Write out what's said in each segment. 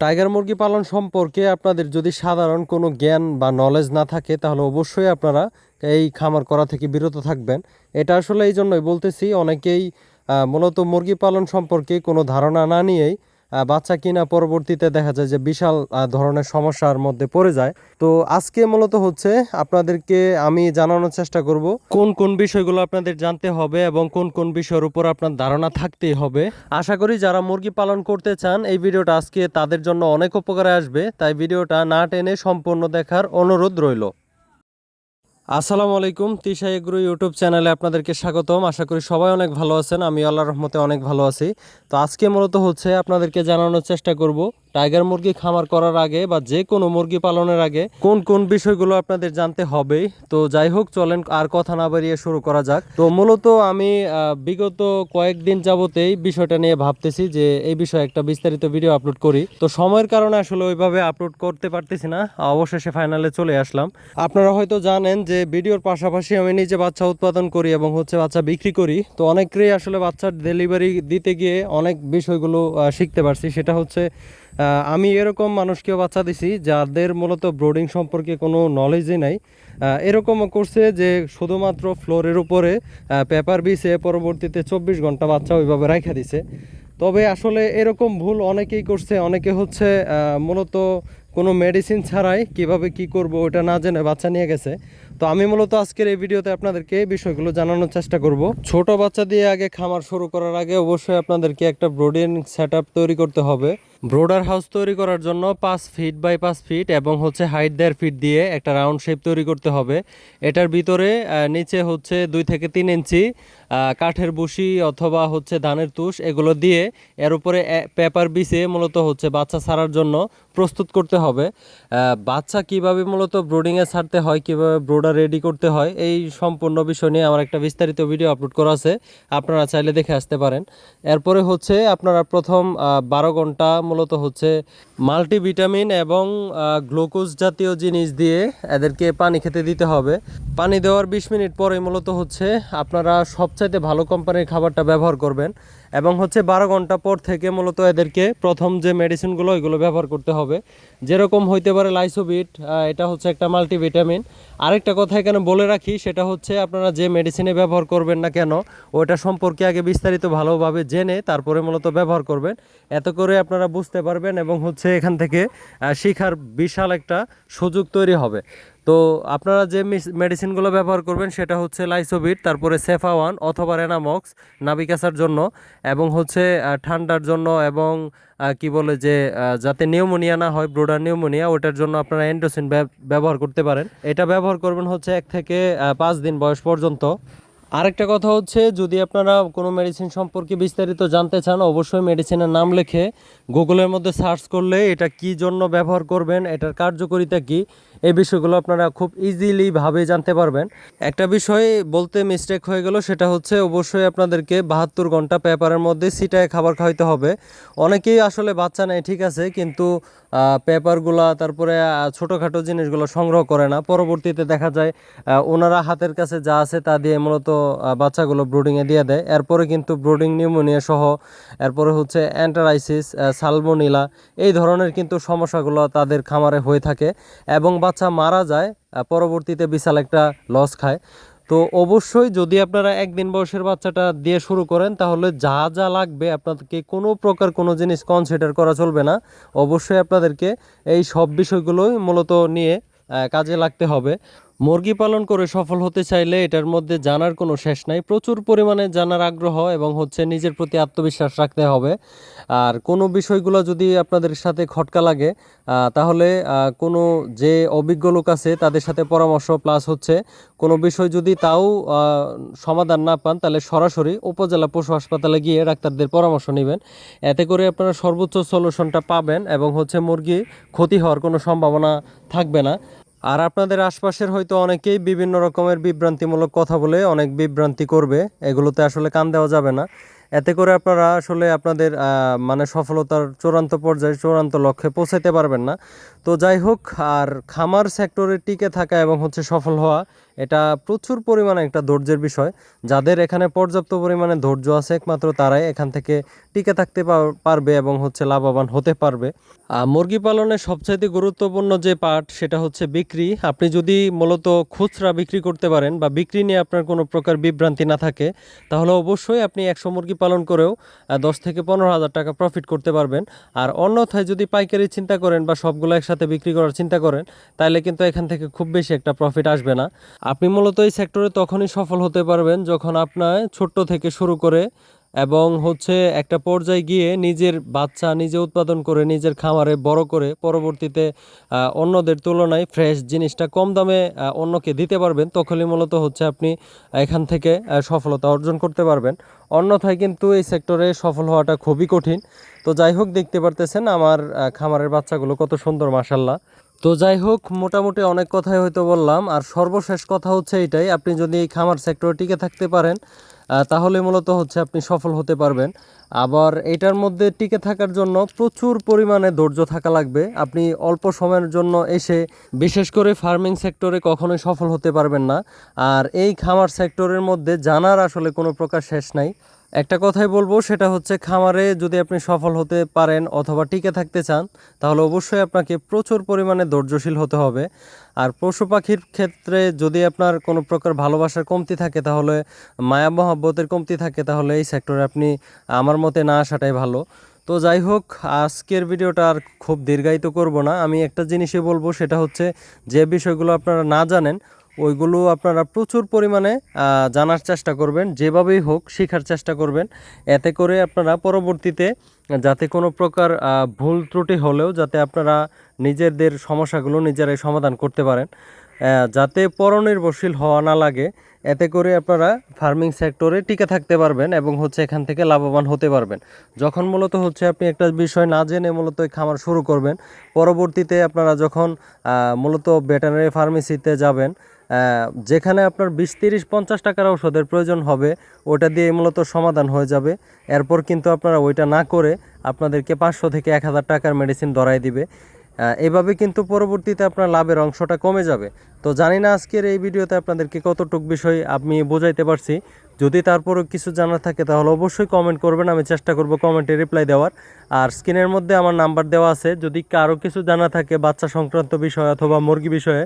Tiger মুরগি পালন সম্পর্কে আপনাদের যদি সাধারণ কোনো জ্ঞান বা নলেজ না থাকে, তাহলে অবশ্যই আপনারা এই খামার করা থেকে বিরত থাকবেন। এটা আসলে এই জন্যই বলতেছি, অনেকেই মূলত মুরগি পালন সম্পর্কে কোনো ধারণা না নিয়েই বাচ্চা কিনা পরবর্তীতে দেখা যায় যে বিশাল ধরনের সমস্যার মধ্যে পড়ে যায়। তো আজকে মূলত হচ্ছে আপনাদেরকে আমি জানানোর চেষ্টা করব, কোন কোন বিষয়গুলো আপনাদের জানতে হবে এবং কোন কোন বিষয়ের উপর আপনার ধারণা থাকতেই হবে। আশা করি যারা মুরগি পালন করতে চান, এই ভিডিওটা আজকে তাদের জন্য অনেক উপকারে আসবে। তাই ভিডিওটা না টেনে সম্পূর্ণ দেখার অনুরোধ রইল। আসসালামু আলাইকুম, তিশা এগ্রো ইউটিউব চ্যানেলে আপনাদেরকে স্বাগতম। আশা করি সবাই অনেক ভালো আছেন আমি আল্লাহর রহমতে অনেক ভালো আছি। তো আজকে মূলত হচ্ছে আপনাদেরকে জানানোর চেষ্টা করব টাইগার মুরগি খামার করার আগে বা যে কোনো মুরগি পালনের আগে কোন কোন বিষয়গুলো আপনাদের জানতে হবে। তো যাই হোক, চলেন আর কথা না বাড়িয়ে শুরু করা যাক। তো মূলত আমি বিগত কয়েকদিন যাবতেই বিষয়টা নিয়ে ভাবতেছি যে এই বিষয়ে একটা বিস্তারিত ভিডিও আপলোড করি। তো সময়ের কারণে আসলে ওইভাবে আপলোড করতে পারতেছি না। অবশেষে ফাইনালে চলে আসলাম। আপনারা হয়তো জানেন যে ভিডিওর পাশাপাশি আমি নিজে বাচ্চা উৎপাদন করি এবং হচ্ছে বাচ্চা বিক্রি করি। তো অনেকেই আসলে বাচ্চার ডেলিভারি দিতে গিয়ে অনেক বিষয়গুলো শিখতে পারছি। সেটা হচ্ছে আমি এরকম মানুষকেও বাচ্চা দিছি যাদের মূলত ব্রোডিং সম্পর্কে কোনো নলেজই নাই। এরকমও করছে যে শুধুমাত্র ফ্লোরের উপরে পেপার বিছে পরবর্তীতে চব্বিশ ঘণ্টা বাচ্চা ওইভাবে রাখা দিছে। তবে আসলে এরকম ভুল অনেকেই করছে, অনেকে হচ্ছে মূলত কোনো মেডিসিন ছাড়াই কীভাবে কি করব ওটা না জেনে বাচ্চা নিয়ে গেছে। তো আমি মূলত আজকের এই ভিডিওতে আপনাদেরকে এই বিষয়গুলো জানানোর চেষ্টা করব। ছোট বাচ্চা দিয়ে আগে খামার শুরু করার আগে অবশ্যই আপনাদেরকে একটা ব্রোডিং সেট তৈরি করতে হবে। ব্রোডার হাউস তৈরি করার জন্য পাঁচ ফিট বাই পাঁচ ফিট এবং হচ্ছে হাইট দেড় ফিট দিয়ে একটা রাউন্ড শেপ তৈরি করতে হবে। এটার ভিতরে নিচে হচ্ছে দুই থেকে তিন ইঞ্চি কাঠের বুশি অথবা হচ্ছে ধানের তুষ এগুলো দিয়ে এর উপরে পেপার বিছে মূলত হচ্ছে বাচ্চা ছাড়ার জন্য প্রস্তুত করতে হবে। বাচ্চা কীভাবে মূলত ব্রোডিংয়ে ছাড়তে হয়, কীভাবে ব্রোডার রেডি করতে হয়, এই সম্পূর্ণ বিষয় নিয়ে আমার একটা বিস্তারিত ভিডিও আপলোড করা আছে, আপনারা চাইলে দেখে আসতে পারেন। এরপরে হচ্ছে আপনারা প্রথম বারো ঘণ্টা মূলত হচ্ছে মাল্টিভিটামিন এবং গ্লুকোজ জাতীয় জিনিস দিয়ে এদেরকে পানি খেতে দিতে হবে। পানি দেওয়ার বিশ মিনিট পরে মূলত হচ্ছে আপনারা সবচাইতে ভালো কোম্পানির খাবারটা ব্যবহার করবেন এবং হচ্ছে বারো ঘণ্টা পর থেকে মূলত এদেরকে প্রথম যে মেডিসিনগুলো ওইগুলো ব্যবহার করতে হবে। যেরকম হইতে পারে লাইসোবিট এটা হচ্ছে একটা মাল্টিভিটামিন। আরেকটা কথা এখানে বলে রাখি, সেটা হচ্ছে আপনারা যে মেডিসিনে ব্যবহার করবেন না কেন, ওটা সম্পর্কে আগে বিস্তারিত ভালোভাবে জেনে তারপরে মূলত ব্যবহার করবেন। এত করে আপনারা বুঝতে পারবেন এবং হচ্ছে এখান থেকে শিখার বিশাল একটা সুযোগ তৈরি হবে। তো আপনারা যে মেডিসিনগুলো ব্যবহার করবেন সেটা হচ্ছে লাইসোবিট তারপরে সেফা ওয়ান অথবা রেনামক্স নাবিকাসার জন্য এবং হচ্ছে ঠান্ডার জন্য এবং কি বলে যে যাতে নিউমোনিয়া না হয়, ব্রোডার নিউমোনিয়া, ওটার জন্য আপনারা এন্ডোসিন ব্যবহার করতে পারেন। এটা ব্যবহার করবেন হচ্ছে এক থেকে পাঁচ দিন বয়স পর্যন্ত। আরেকটা কথা হচ্ছে, যদি আপনারা কোনো মেডিসিন সম্পর্কে বিস্তারিত জানতে চান, অবশ্যই মেডিসিনের নাম লিখে গুগলের মধ্যে সার্চ করলে এটা কি জন্য ব্যবহার করবেন, এটার কার্যকারিতা কি এই বিষয়গুলো আপনারা খুব ইজিলি ভাবে জানতে পারবেন। একটা বিষয় বলতে মিস্টেক হয়ে গেল, সেটা হচ্ছে অবশ্যই আপনাদেরকে বাহাত্তর ঘণ্টা পেপারের মধ্যে সিটায় খাবার খাওয়াইতে হবে। অনেকেই আসলে বাচ্চা নেয় ঠিক আছে, কিন্তু পেপারগুলা, তারপরে ছোটোখাটো জিনিসগুলো সংগ্রহ করে না। পরবর্তীতে দেখা যায় ওনারা হাতের কাছে যা আছে তা দিয়ে মূলত বাচ্চাগুলো ব্রুডিংয়ে দিয়ে দেয়। এরপরে কিন্তু ব্রুডিং নিউমোনিয়া সহ, এরপরে হচ্ছে অ্যান্টারাইসিস সালমোনিলা এই ধরনের কিন্তু সমস্যাগুলো তাদের খামারে হয়ে থাকে। এবং বাচ্চা মারা যায় পরবর্তীতে বিশাল একটা লস খায়। তো অবশ্যই যদি আপনারা একদিন বয়সের বাচ্চাটা দিয়ে শুরু করেন, তাহলে যা যা লাগবে আপনাদেরকে কোনো প্রকার কোনো জিনিস কনসিডার করা চলবে না। অবশ্যই আপনাদেরকে এই সব বিষয়গুলোই মূলত নিয়ে কাজে লাগতে হবে। মুরগি পালন করে সফল হতে চাইলে এটার মধ্যে জানার কোনো শেষ নাই। প্রচুর পরিমাণে জানার আগ্রহ এবং হচ্ছে নিজের প্রতি আত্মবিশ্বাস রাখতে হবে। আর কোনো বিষয়গুলো যদি আপনাদের সাথে খটকা লাগে তাহলে কোনো যে অভিজ্ঞ লোক আছে তাদের সাথে পরামর্শ, প্লাস হচ্ছে কোনো বিষয় যদি তাও সমাধান না পান, তাহলে সরাসরি উপজেলা পশু হাসপাতালে গিয়ে ডাক্তারদের পরামর্শ নেবেন। এতে করে আপনারা সর্বোচ্চ সলিউশনটা পাবেন এবং হচ্ছে মুরগি ক্ষতি হওয়ার কোনো সম্ভাবনা থাকবে না। আর আপনাদের আশপাশের হয়তো অনেকেই বিভিন্ন রকমের বিভ্রান্তিমূলক কথা বলে অনেক বিভ্রান্তি করবে। এগুলোতে আসলে কান দেওয়া যাবে না। এতে করে আপনারা আসলে আপনাদের মানে সফলতার চূড়ান্ত পর্যায়ে, চূড়ান্ত লক্ষ্যে পৌঁছাতে পারবেন না। তো যাই হোক, আর খামার সেক্টরে টিকে থাকা এবং হচ্ছে সফল হওয়া, এটা প্রচুর পরিমাণে একটা ধৈর্যের বিষয়। যাদের এখানে পর্যাপ্ত পরিমাণে ধৈর্য আছে, একমাত্র তারাই এখান থেকে টিকে থাকতে পার- পারবে এবং হচ্ছে লাভবান হতে পারবে। মুরগি পালনের সবচাইতে গুরুত্বপূর্ণ যে পার্ট, সেটা হচ্ছে বিক্রি। আপনি যদি মূলত খুচরা বিক্রি করতে পারেন বা বিক্রি নিয়ে আপনার কোনো প্রকার বিভ্রান্তি না থাকে, তাহলে অবশ্যই আপনি একশো মুরগি পালন করেও দশ থেকে পনেরো হাজার টাকা প্রফিট করতে পারবেন। আর অন্যথায় যদি পাইকারি চিন্তা করেন বা সবগুলো একসাথে বিক্রি করার চিন্তা করেন তাহলে কিন্তু এখান থেকে খুব বেশি একটা প্রফিট আসবে না। আপনি মূলত এই সেক্টরে তখনই সফল হতে পারবেন যখন আপনার ছোট্ট থেকে শুরু করে এবং হচ্ছে একটা পর্যায়ে গিয়ে নিজের বাচ্চা নিজে উৎপাদন করে, নিজের খামারে বড় করে পরবর্তীতে অন্যদের তুলনায় ফ্রেশ জিনিসটা কম দামে অন্যকে দিতে পারবেন, তখনই মূলত হচ্ছে আপনি এখান থেকে সফলতা অর্জন করতে পারবেন। অন্যথায় কিন্তু এই সেক্টরে সফল হওয়াটা খুবই কঠিন। তো যাই হোক, দেখতে পারতেছেন আমার খামারের বাচ্চাগুলো কত সুন্দর মাসাল্লাহ তো যাই হোক, মোটামুটি অনেক কথাই হয়তো বললাম। আর সর্বশেষ কথা হচ্ছে এটাই, আপনি যদি এই খামার সেক্টরে টিকে থাকতে পারেন তাহলে মূলত হচ্ছে আপনি সফল হতে পারবেন। আবার এটার মধ্যে টিকে থাকার জন্য প্রচুর পরিমাণে ধৈর্য থাকা লাগবে। আপনি অল্প সময়ের জন্য এসে বিশেষ করে ফার্মিং সেক্টরে কখনোই সফল হতে পারবেন না। আর এই খামার সেক্টরের মধ্যে জানার আসলে কোনো প্রকার শেষ নাই। একটা কথাই বলব, সেটা হচ্ছে খামারে যদি আপনি সফল হতে পারেন অথবা টিকে থাকতে চান, তাহলে অবশ্যই আপনাকে প্রচুর পরিমাণে ধৈর্যশীল হতে হবে। আর পশু পাখির ক্ষেত্রে যদি আপনার কোনো প্রকার ভালোবাসার কমতি থাকে, তাহলে মায়া মহাব্বতের কমতি থাকে, তাহলে এই সেক্টরে আপনি আমার মতে না আসাটাই ভালো। তো যাই হোক, আজকের ভিডিওটা আর খুব দীর্ঘায়িত করব না। আমি একটা জিনিসই বলব, সেটা হচ্ছে যে বিষয়গুলো আপনারা না জানেন ওইগুলো আপনারা প্রচুর পরিমাণে জানার চেষ্টা করবেন, যেভাবেই হোক শেখার চেষ্টা করবেন। এতে করে আপনারা পরবর্তীতে যাতে কোনো প্রকার ভুল ত্রুটি হলেও যাতে আপনারা নিজেদের সমস্যাগুলো নিজেরাই সমাধান করতে পারেন। যাতে পরনির্ভরশীল হওয়া না লাগে, এতে করে আপনারা ফার্মিং সেক্টরে টিকে থাকতে পারবেন এবং হচ্ছে এখান থেকে লাভবান হতে পারবেন। যখন মূলত হচ্ছে আপনি একটা বিষয় না জেনে মূলত খামার শুরু করবেন, পরবর্তীতে আপনারা যখন মূলত ভেটেনারি ফার্মেসিতে যাবেন যেখানে আপনার বিশ, তিরিশ, পঞ্চাশ টাকার ঔষধের প্রয়োজন হবে, ওটা দিয়ে মূলত সমাধান হয়ে যাবে। এরপর কিন্তু আপনারা ওইটা না করে আপনাদেরকে পাঁচশো থেকে এক হাজার টাকার মেডিসিন ধরাই দিবে। এভাবে কিন্তু পরবর্তীতে আপনার লাভের অংশটা কমে যাবে। তো জানি না আজকের এই ভিডিওতে আপনাদেরকে কতটুক বিষয় আমি বোঝাইতে পারছি। যদি তারপরও কিছু জানার থাকে, তাহলে অবশ্যই কমেন্ট করবেন। আমি চেষ্টা করব কমেন্টে রিপ্লাই দেওয়ার। আর স্ক্রিনের মধ্যে আমার নাম্বার দেওয়া আছে। যদি কারও কিছু জানা থাকে, বাচ্চা সংক্রান্ত বিষয় অথবা মুরগি বিষয়ে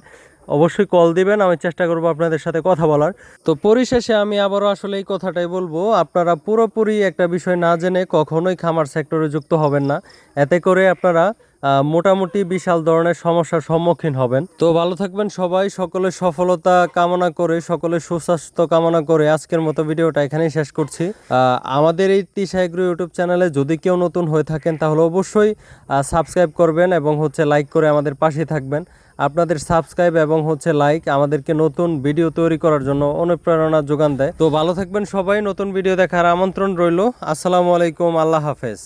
অবশ্যই কল দিবেন, আমি চেষ্টা করব আপনাদের সাথে কথা বলার। তো পরিশেষে আমি আবারও আসলে এই কথাটাই বলব, আপনারা পুরোপুরি একটা বিষয় না জেনে কখনোই খামার সেক্টরে যুক্ত হবেন না। এতে করে আপনারা মোটামুটি বিশাল ধরনের সমস্যার সম্মুখীন হবেন। তো ভালো থাকবেন সবাই সকলের সফলতা কামনা করে সকলের সুস্বাস্থ্য কামনা করে আজকের মতো ভিডিওটা এখানেই শেষ করছি। আমাদের এই তিশা এগ্রো ইউটিউব চ্যানেলে যদি কেউ নতুন হয়ে থাকেন, তাহলে অবশ্যই সাবস্ক্রাইব করবেন এবং হচ্ছে লাইক করে আমাদের পাশে থাকবেন। আপনাদের সাবস্ক্রাইব এবং হচ্ছে লাইক আমাদেরকে নতুন ভিডিও তৈরি করার জন্য অনুপ্রেরণা যোগান দেয়। তো ভালো থাকবেন সবাই, নতুন ভিডিও দেখার আমন্ত্রণ রইল। আসসালামু আলাইকুম, আল্লাহ হাফেজ।